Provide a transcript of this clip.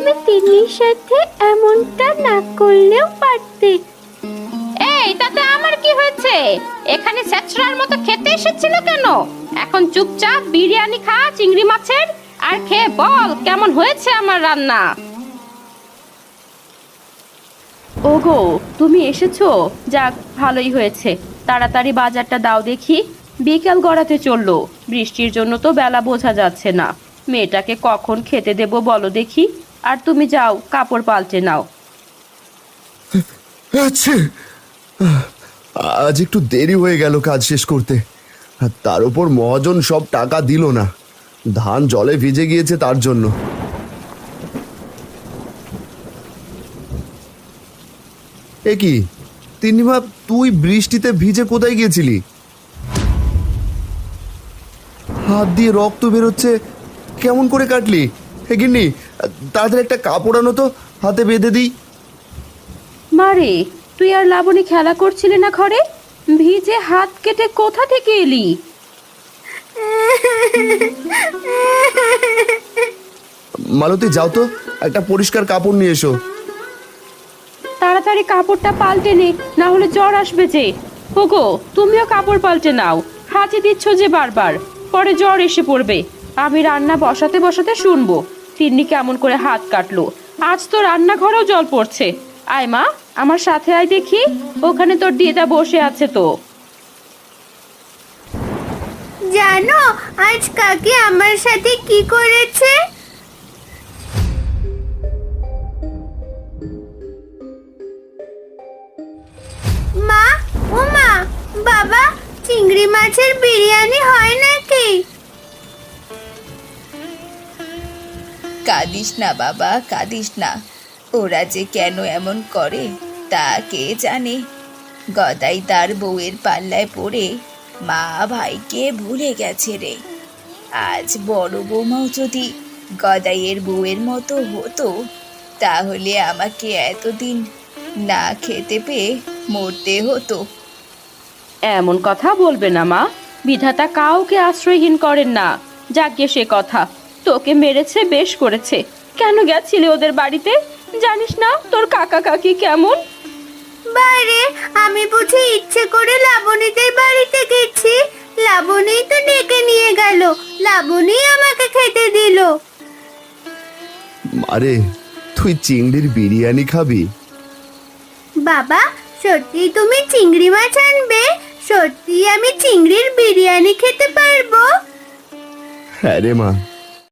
তুমি তিন্নির সাথে এমনটা না করলেও পারতে। এই তাতে আমার কি হয়েছে? এখানে স্যাচরার মতো খেতে এসেছিল কেন? এখন চুপচাপ বিরিয়ানি খা চিংড়ি মাছের আর খেয়ে বল কেমন হয়েছে আমার রান্না। ওগো তুমি এসেছ? যাক ভালোই হয়েছে। তাড়াতাড়ি বাজারটা দাও দেখি। বিকেল গড়াতে চলল। বৃষ্টির জন্য তো বেলা বোঝা যাচ্ছে না। মেয়েটাকে কখন খেতে দেবো বলো দেখি। আর তুমি যাও, কাপড় পাল্টে নাও। আচ্ছা। আজ একটু দেরি হয়ে গেল কাজ শেষ করতে। তার উপর মহাজন সব টাকা দিল না। ধান জলে ভিজে গিয়েছে তার জন্য। এ কি? তিন্নিমা, তুই বৃষ্টিতে ভিজে কোথায় গিয়েছিলি? হাত দিয়ে রক্ত বেরোচ্ছে, কেমন করে কাটলি? হে গিন্নি তাড়াতাড়ি একটা কাপড় আনো তো হাতে বেঁধে দিই। মারে তুই আর লাবণী খেলা করছিলে না ঘরে? ভিজে হাত কেটে কোথা থেকে এলি? মালতী যাও তো একটা পরিষ্কার কাপড় নিয়ে এসো। তাড়াতাড়ি কাপড়টা পাল্টে নে না হলে জ্বর আসবে যে। ওগো তুমিও কাপড় পাল্টে নাও হাতে দিচ্ছ যে বারবার পরে জ্বর এসে পড়বে। আমি রান্না বসাতে বসাতে শুনব। তিন্নি কেমন করে হাত কাটলো। আজ তো রান্নাঘরেও জল পড়ছে। আয় মা, আমার সাথে আয় দেখি, ওখানে তোর দিদা বসে আছে তো। জানো, আজ কাকি আমার সাথে কি করেছে? মা, ও মা, বাবা, চিংড়ি মাছের বিরিয়ানি হয় নাকি? কাঁদিস না, বাবা, কাঁদিস না। ওরা যে কেন এমন করে, তা কে জানে? গদাই তার বউয়ের পাল্লায় পড়ে মা ভাইকে ভুলে গেছে রে। আজ বড় বৌমাও যদি গদাইয়ের বউয়ের মতো হতো, তাহলে আমাকে এতদিন না খেতে পেয়ে মরতে হতো। এমন কথা বলবে না মা। বিধাতা কাউকে আশ্রয়হীন করেন না। যাকে সে কথা তোকে মেরেছে বেশ করেছে। কেন গেছিলে ওদের বাড়িতে? জানিস না তোর কাকা কাকি কেমন? বারে আমি বুঝি ইচ্ছে করে লাবণীদের বাড়িতে গেছি। লাবণী তো ডেকে নিয়ে গেল লাবণী আমাকে খেতে দিল। আরে তুই চিংড়ির বিরিয়ানি খাবি? বাবা সত্যি তুমি চিংড়ি মাছ আনবে? সত্যি আমি চিংড়ির বিরিয়ানি খেতে পারব? হ্যাঁ রে মা